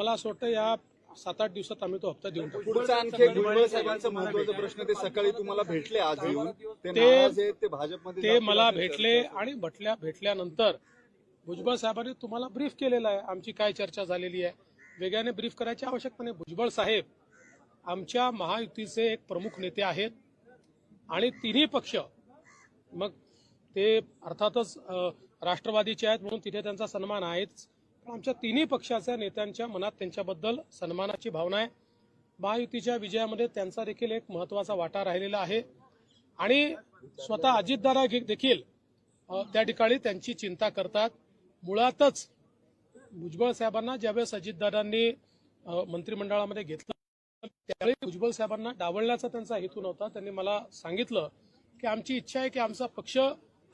मला असं वाटतं या सात आठ दिवसात आम्ही तो हप्ता देऊन टाकू. पुढचा आणखी एक भुजबळ साहेबांचा महत्त्वाचा प्रश्न ते सकाळी तुम्हाला भेटले आज येऊन. ते ते- नाराज आहेत ते भाजपमध्ये ते जातील मला असं भेटले आणि भेटल्या भेटल्यानंतर भुजबळ साहेबांनी तुम्हाला ब्रीफ केलेलं आहे. आमची काय चर्चा झालेली आहे? वेगळ्याने ब्रीफ करायची आवश्यकता नाही. भुजबळ साहेब आमच्या महायुतीचे एक प्रमुख नेते आहेत आणि तिन्ही पक्ष मग ते अर्थातच अ, राष्ट्रवादीचे आहेत म्हणून तिथे त्यांचा सन्मान आहेच. आमच्या तिन्ही पक्षाच्या नेत्यांच्या मनात त्यांच्याबद्दल सन्मानाची भावना आहे. महायुतीच्या विजयामध्ये त्यांचा देखील एक महत्त्वाचा वाटा राहिलेला आहे. आणि स्वतः अजितदादा घे- देखील त्या ठिकाणी त्यांची चिंता करतात. मुळातच भुजबळ साहेबांना ज्यावेळेस अजितदादांनी मंत्रिमंडळामध्ये घेतलं त्यावेळी भुजबळ साहेबांना डावलण्याचा त्यांचा हेतू नव्हता. त्यांनी मला सांगितलं की आमची इच्छा आहे की आमचा पक्ष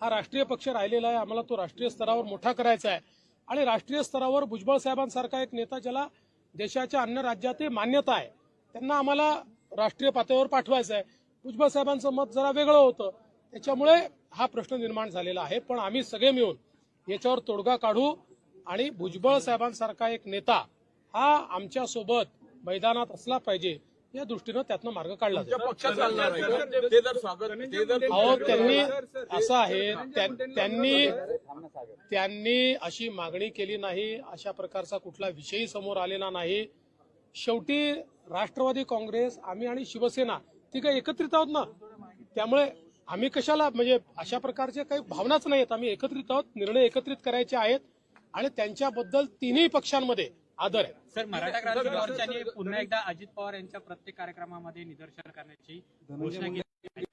हा राष्ट्रीय पक्ष राहिलेला आहे. आम्हाला तो राष्ट्रीय स्तरावर मोठा करायचा आहे. आणि राष्ट्रीय स्तरावर भुजबळ साहेबांसारखा एक नेता ज्याला देशाच्या अन्य राज्यातही मान्यता आहे त्यांना आम्हाला राष्ट्रीय पातळीवर पाठवायचं आहे. भुजबळ साहेबांचं मत जरा वेगळं होतं. त्याच्यामुळे हा प्रश्न निर्माण झालेला आहे. पण आम्ही सगळे मिळून याच्यावर तोडगा काढू आणि भुजबळ साहेबांसारखा एक नेता हा आमच्यासोबत मैदानात असला पाहिजे. या दृष्टीनं त्यातनं मार्ग काढला जाईल. पक्षात चालणार आहे. ते जर स्वागत ते जर अहो त्यांनी असं आहे त्या- त्यांनी त्यांनी अशी मागणी केली नाही अशा प्रकारचा कुठला विषयही समोर आलेला नाही. शेवटी राष्ट्रवादी काँग्रेस आम्ही आणि शिवसेना ती काही एकत्रित आहोत ना? त्यामुळे आम्ही कशाला म्हणजे अशा प्रकारचे काही भावनाच नाहीत. आम्ही एकत्रित आहोत निर्णय एकत्रित करायचे आहेत आणि त्यांच्याबद्दल तिन्ही पक्षांमध्ये आदर आहे. सर मराठा क्रांती मोर्चाने पुन्हा एकदा अजित पवार यांच्या प्रत्येक कार्यक्रमामध्ये निदर्शन करण्याची घोषणा केली.